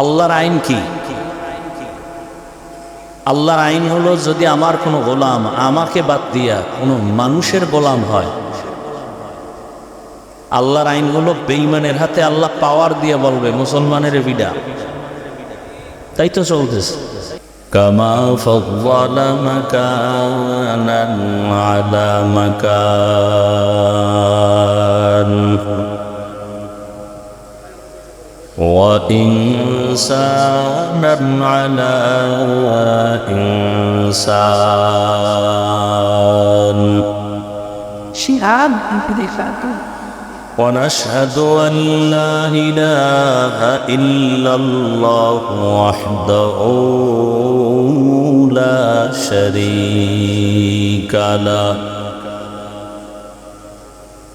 আল্লাহর আইন কি আল্লাহর আইন হলো যদি আমার কোনো গোলাম আমাকে বাদ দিয়া কোনো মানুষের গোলাম হয় আল্লাহর আইন হলো বেইমানের হাতে আল্লাহ পাওয়ার দিয়ে বলবে মুসলমানের বিডা তাই তো চলতেছে كما فضل مكانا على مكان وإنسانا على إنسان. شهاب انفذافاته ونشهد أن لا إله إلا الله وحده لا شريك له.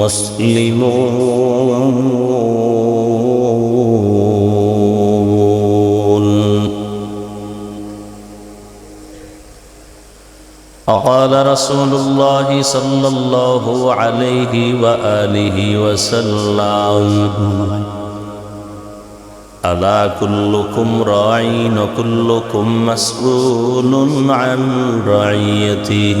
مسلمون. وقال رسول الله صلى الله عليه وآله وسلم ألا كلكم راع وكلكم مسؤول عن رعيته؟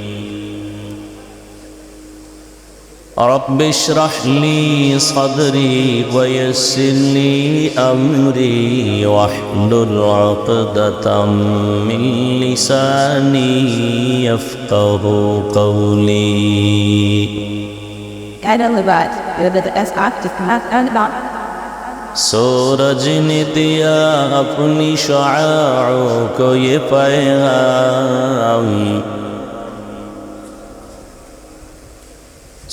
رب اشرح لي صدري ويسر لي أمري واحلل عقدة من لساني يفقه قولي Kind of libat. You're the best active math and about. सूरज ने दिया अपनी शुआओं को ये पैगाम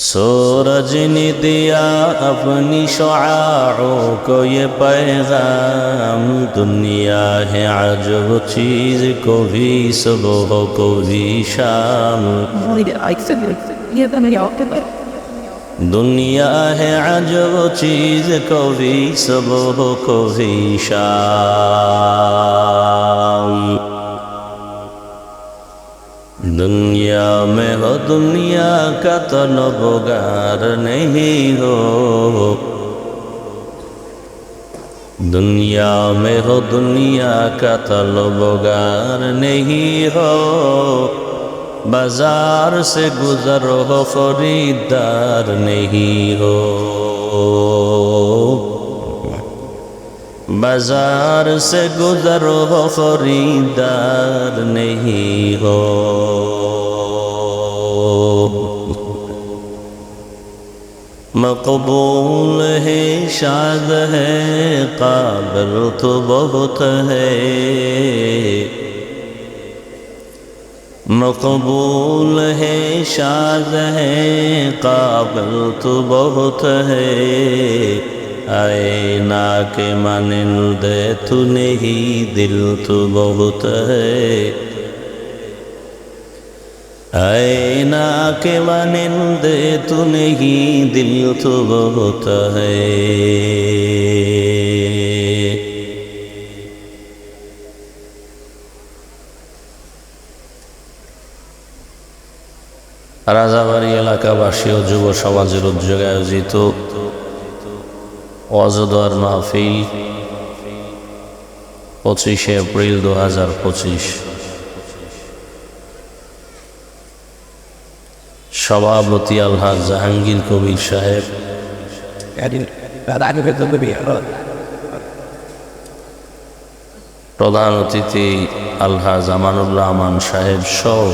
सूरज ने दिया अपनी शुआओं को ये पैगाम दुनिया है अजब चीज को भी सुबह को भी शाम Only the I said give them the option. दुनिया है अजब चीज को भी सुबह को भी शाम दुनिया में हो दुनिया का तलबगार नहीं हो दुनिया में हो दुनिया का तलबगार नहीं हो बाजार से गुजर हो खरीदार नहीं हो بازار سے گزر وہ خریدار نہیں ہو۔ مقبول ہے، شاد ہے، قابل تو بہت ہے۔ مقبول ہے، شاد ہے، قابل تو بہت ہے۔ आए ना के मानिंद तू नहीं दिल तो बहुत है आए ना के मानिंद तू नहीं दिल तो बहुत है রাজাবাড়ি এলাকাবাসী ও যুব সমাজের উদ্যোগে আয়োজিত অজদর মাহফিল পঁচিশে এপ্রিল দু হাজার পঁচিশ সভাপতি আল্লাহ জাহাঙ্গীর কবির সাহেব. প্রধান অতিথি আলহাজ আমানুল্লাহ আমান সাহেব সহ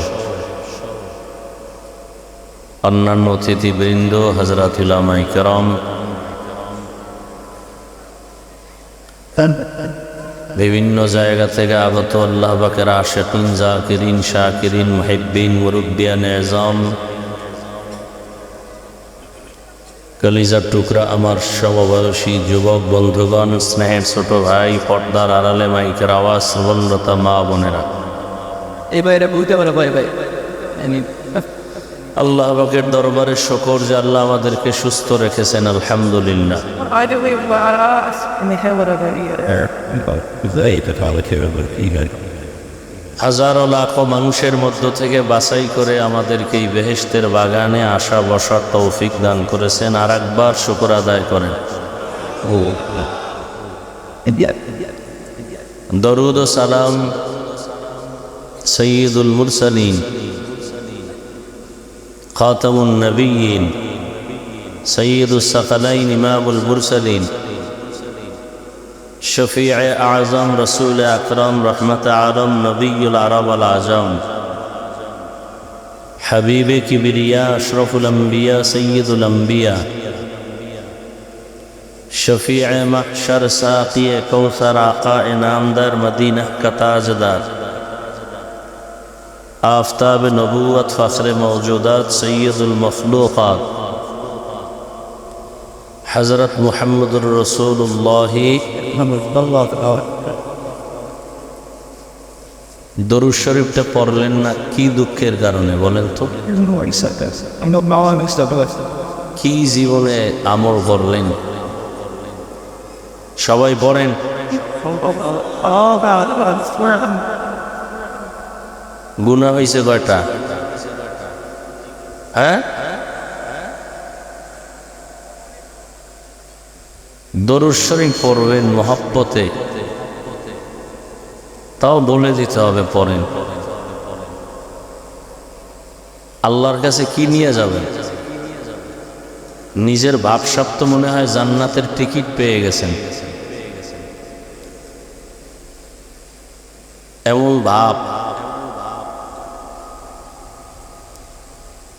অন্যান্য অতিথিবৃন্দ হজরতুল্লামাই করম বিভিন্ন জায়গা থেকে আগত আল্লাহ বাকের আশেকিন জাকিরিন শাকিরিন মহিবিন মুরব্বিয়ান এজম কলিজার টুকরা আমার সমবয়সী যুবক বন্ধুগণ স্নেহের ছোট ভাই পর্দার আড়ালে মাইকের আওয়াজ শ্রবণরতা মা বোনেরা। এবারে বুঝতে পারো ভাই ভাই। আমি আল্লাহ বাকের দরবারে শকর যে আল্লাহ আমাদেরকে সুস্থ রেখেছেন আলহামদুলিল্লাহ. হাজারো লাখো মানুষের মধ্য থেকে বাছাই করে আমাদেরকে এই বেহেশতের বাগানে আসা বসার তৌফিক দান করেছেন আর একবার শকর আদায় করেন yet, দরুদ ও সালাম সৈয়দুল মুরসালিন خاتم النبيين سيد الثقلين إمام المرسلين شفيع أعظم رسول اکرم رحمة عالم نبي العرب العظم حبیب کبریا أشرف الانبیاء سيد الانبیاء شفيع محشر ساقی كوثر آقا انعام در مدینہ کا آفتاب نبوت فخر موجودات سید المخلوقات حضرت محمد الرسول اللہ দরুদ শরীফটা পড়লেন না কি দুঃখের কারণে বলেন তো he said this. I'm not mad, Mr. Bliss. কি জীবনে আমল করলেন সবাই পড়েন গুণা হয়েছে কয়টা? হ্যাঁ? দরুদ শরীফ পড়বেন মহাব্বতে। তাও বলে দিতে হবে পড়েন। আল্লাহর কাছে কি নিয়ে যাবেন? নিজের ভাবসাপ তো মনে হয় জান্নাতের টিকিট পেয়ে গেছেন। এমন ভাব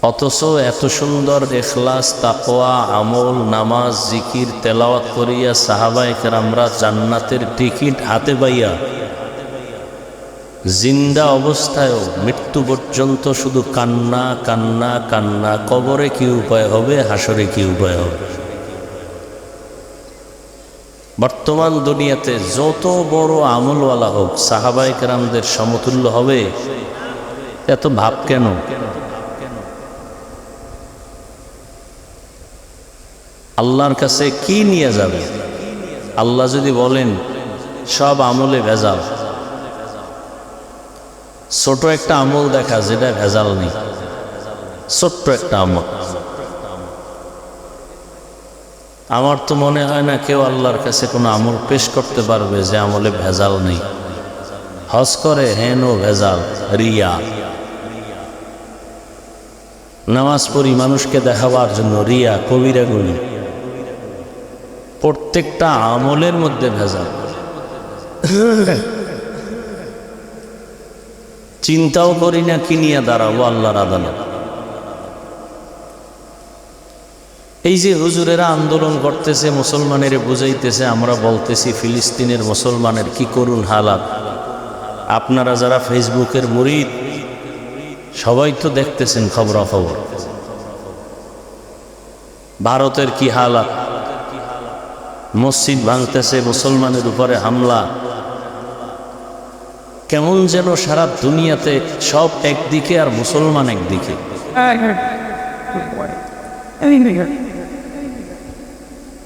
অথচ এত সুন্দর এখলাস তাকোয়া আমল, নামাজ, জিকির, তেলাওয়াত করিয়া সাহাবাই আমরা জান্নাতের টিকিট হাতে পাইয়া জিন্দা অবস্থায়ও মৃত্যু পর্যন্ত শুধু কান্না কান্না কান্না, কবরে কি উপায় হবে, হাসরে কি উপায় হবে? বর্তমান দুনিয়াতে যত বড় আমলওয়ালা হোক সাহাবাই কেরামদের সমতুল্য হবে। এত ভাব কেন? আল্লাহর কাছে কি নিয়ে যাবে? আল্লাহ যদি বলেন, সব আমলে ভেজাল। ছোট একটা আমল দেখা যেটা ভেজাল নেই। ছোট্ট একটা আমল। আমার তো মনে হয় না কেউ আল্লাহর কাছে কোনো আমল পেশ করতে পারবে যে আমলে ভেজাল নেই। হজ করে হেন ও ভেজাল, রিয়া। নামাজ পড়ি মানুষকে দেখাবার জন্য রিয়া কবিরা কবিরাগুলি। প্রত্যেকটা আমলের মধ্যে ভেজাল। চিন্তাও করি না, কি নিয়ে দাঁড়াবো আল্লাহর আদালত। এই যে হুজুরেরা আন্দোলন করতেছে, মুসলমানের বুঝাইতেছে, আমরা বলতেছি, ফিলিস্তিনের মুসলমানের কি করুন হালাত। আপনারা যারা ফেসবুকের মুরিদ, সবাই তো দেখতেছেন খবরাখবর। ভারতের কি হালাত? মসজিদ ভাঙতেছে মুসলমানের উপরে হামলা। কেমন যেন সারা দুনিয়াতে সব একদিকে আর মুসলমান একদিকে।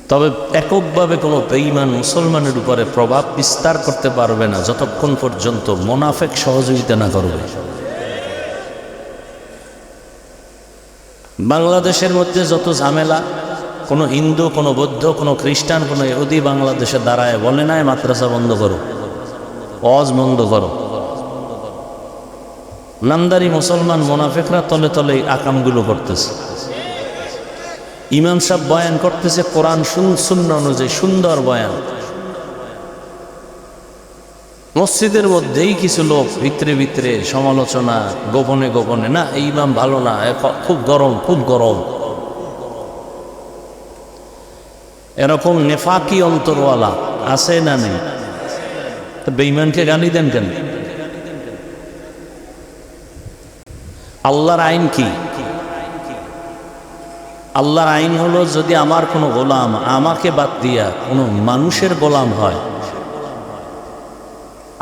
তবে এককভাবে কোনো বেঈমান মুসলমানের উপরে প্রভাব বিস্তার করতে পারবে না যতক্ষণ পর্যন্ত মোনাফেক সহযোগিতা না করবে। বাংলাদেশের মধ্যে যত ঝামেলা কোনো হিন্দু, কোনো বৌদ্ধ, কোনো খ্রিস্টান, কোনো ইহুদি বাংলাদেশে দাঁড়ায় বলে নাই, মাদ্রাসা বন্ধ করো। অজ বন্ধ করো। নামদারি মুসলমান মোনাফেকরা তলে তলে আকামগুলো করতেছে। ইমাম সাহেব বয়ান করতেছে, কোরআন শূন্য অনুযায়ী, সুন্দর বয়ান। মসজিদের মধ্যেই কিছু লোক ভিতরে ভিতরে সমালোচনা, গোপনে গোপনে, না, এই ইমাম ভালো না খুব গরম খুব গরম। এরকম নেফাকি অন্তরওয়ালা আছে না নেই? বেইমানকে গালি দেন কেন? আল্লাহর আইন কি? আল্লাহর আইন হলো যদি আমার কোনো গোলাম আমাকে বাদ দিয়া কোনো মানুষের গোলাম হয়,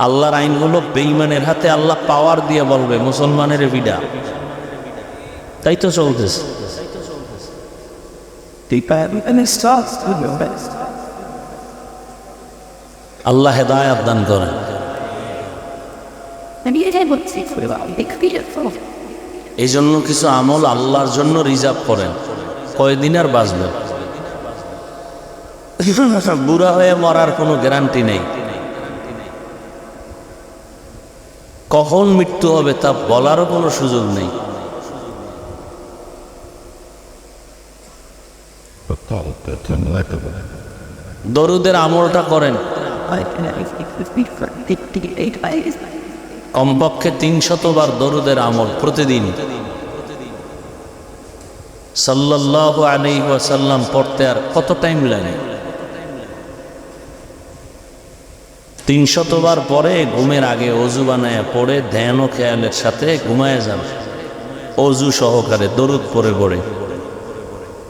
আল্লাহর আইন হলো বেইমানের হাতে আল্লাহ পাওয়ার দিয়ে বলবে, মুসলমানের বিডা। তাই তো চলতেছে। And it starts to the best. আল্লাহ হেদায়াত দান করেন। এই জন্য কিছু আমল আল্লাহর জন্য রিজার্ভ করেন। কয়দিন আর বাঁচবে? বুড়া হয়ে মরার কোনো গ্যারান্টি নেই। কখন মৃত্যু হবে তা বলারও কোনো সুযোগ নেই But call it the unlikable. দরুদের আমলটা করেন. কমপক্ষে তিনশতবার দরুদের আমল প্রতিদিন। সাল্লাহ আলী ওয়াসাল্লাম পড়তে আর কত টাইম লাগে? তিনশতবার পরে ঘুমের আগে অজু বানায় পড়ে ধ্যান ও খেয়ালের সাথে ঘুমায় যান। অজু সহকারে দরুদ পরে পড়ে।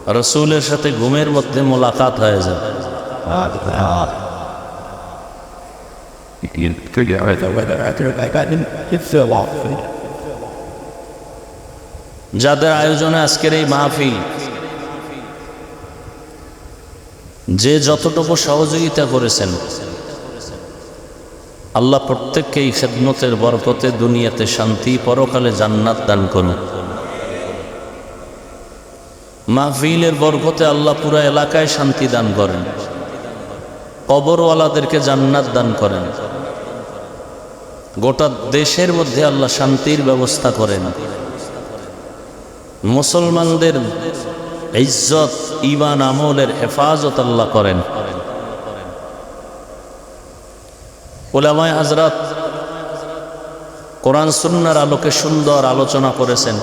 রসুলের সাথে ঘুমের মধ্যে মোলাকাত হয়ে যায়। You can figure out the weather It's so. যাদের আয়োজনে আজকের এই মাহফিল, যে যতটুকু সহযোগিতা করেছেন, আল্লাহ প্রত্যেককে এই খেদমতের বরকতে দুনিয়াতে শান্তি, পরকালে জান্নাত দান করুন মাহফিলের বরকতে আল্লাহ পুরা এলাকায় শান্তি দান করেন কবরওয়ালাদেরকে জান্নাত দান করেন। গোটা দেশের মধ্যে আল্লাহ শান্তির ব্যবস্থা করেন। মুসলমানদের ইজ্জত ইমান আমলের হেফাজত আল্লাহ করেন। ওলামায় হাজরাত কোরআন সুন্নার আলোকে সুন্দর আলোচনা করেছেন।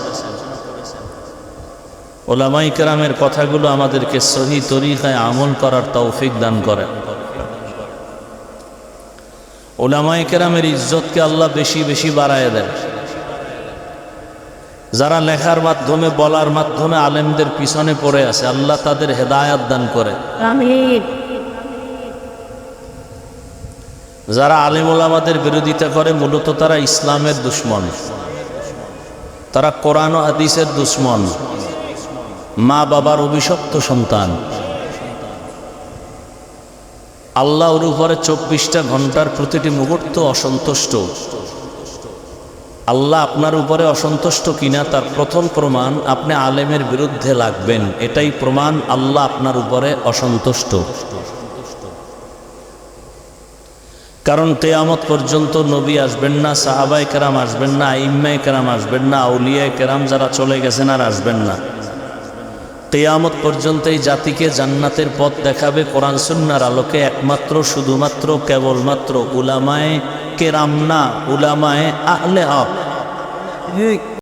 ওলামাই কেরামের কথাগুলো আমাদেরকে সহি তরিকায় আমল করার তৌফিক দান করেন। ওলামায় কেরামের ইজ্জতকে আল্লাহ বেশি বেশি বাড়ায় দেন। যারা লেখার মাধ্যমে বলার মাধ্যমে আলেমদের পিছনে পড়ে আছে আল্লাহ তাদের হেদায়াত দান করে। যারা আলেম ওলামাদের বিরোধিতা করে মূলত তারা ইসলামের দুশ্মন। তারা কোরআন হাদিসের দুশ্মন। মা বাবার অভিশপ্ত সন্তান। আল্লাহর উপরে চব্বিশটা ঘণ্টার প্রতিটি মুহূর্ত অসন্তুষ্ট। আল্লাহ আপনার উপরে অসন্তুষ্ট কিনা তার প্রথম প্রমাণ আপনি আলেমের বিরুদ্ধে লাগবেন। এটাই প্রমাণ আল্লাহ আপনার উপরে অসন্তুষ্ট। কারণ তেয়ামত পর্যন্ত নবী আসবেন না সাহাবাই কেরাম আসবেন না আইম্মাই কেরাম আসবেন না, আউলিয়ায় কেরাম যারা চলে গেছেন আর আসবেন না। তেয়ামত পর্যন্ত এই জাতিকে জান্নাতের পথ দেখাবে কোরআন সুন্নার আলোকে একমাত্র, শুধুমাত্র, কেবলমাত্র উলামায় কেরাম না, উলামায় আহলে হক।